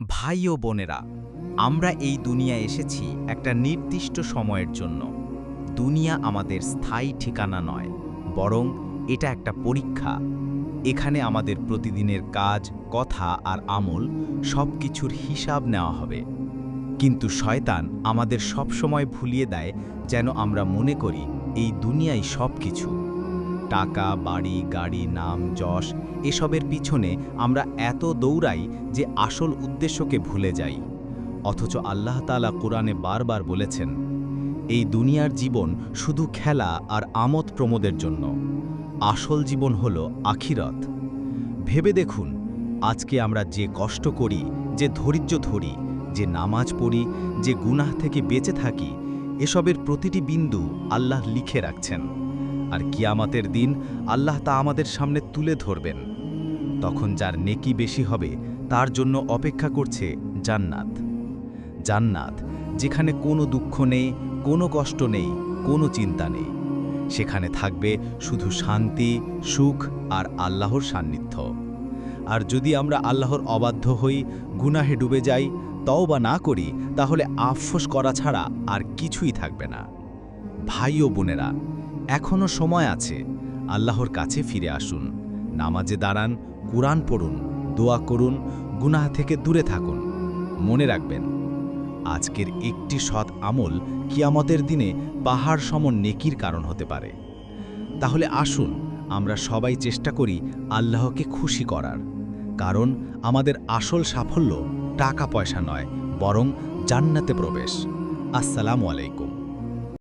ভাই ও বোনেরা, আমরা এই দুনিয়া এসেছি একটা নির্দিষ্ট সময়ের জন্য। দুনিয়া আমাদের স্থায়ী ঠিকানা নয়, বরং এটা একটা পরীক্ষা। এখানে আমাদের প্রতিদিনের কাজ, কথা আর আমল সব কিছুর হিসাব নেওয়া হবে। কিন্তু শয়তান আমাদের সব সময় ভুলিয়ে দেয় যেন আমরা মনে করি এই দুনিয়াই সব কিছু টাকা, বাড়ি, গাড়ি, নাম, যশ এসবের পিছনে আমরা এত দৌড়াই যে আসল উদ্দেশ্যকে ভুলে যাই। অথচ আল্লাহ তাআলা কোরআনে বারবার বলেছেন, এই দুনিয়ার জীবন শুধু খেলা আর আমোদ প্রমোদের জন্য। আসল জীবন হল আখিরত। ভেবে দেখুন, আজকে আমরা যে কষ্ট করি, যে ধৈর্য ধরি, যে নামাজ পড়ি, যে গুনাহ থেকে বেঁচে থাকি, এসবের প্রতিটি বিন্দু আল্লাহ লিখে রাখছেন। আর কিয়ামাতের দিন আল্লাহ তা আমাদের সামনে তুলে ধরবেন। তখন যার নেকি বেশি হবে, তার জন্য অপেক্ষা করছে জান্নাত। জান্নাত, যেখানে কোনো দুঃখ নেই, কোনো কষ্ট নেই, কোনো চিন্তা নেই। সেখানে থাকবে শুধু শান্তি, সুখ আর আল্লাহর সান্নিধ্য। আর যদি আমরা আল্লাহর অবাধ্য হই, গুনাহে ডুবে যাই তও বা না করি, তাহলে আফসোস করা ছাড়া আর কিছুই থাকবে না। ভাই ও বোনেরা এখনও সময় আছে। আল্লাহর কাছে ফিরে আসুন। নামাজে দাঁড়ান, কুরআন পড়ুন, দোয়া করুন, গুনাহ থেকে দূরে থাকুন। মনে রাখবেন, আজকের একটি সৎ আমল কিয়ামতের দিনে পাহাড় সম নেকির কারণ হতে পারে। তাহলে আসুন, আমরা সবাই চেষ্টা করি আল্লাহকে খুশি করার। কারণ আমাদের আসল সাফল্য টাকা পয়সা নয়, বরং জান্নাতে প্রবেশ। আসসালামু আলাইকুম।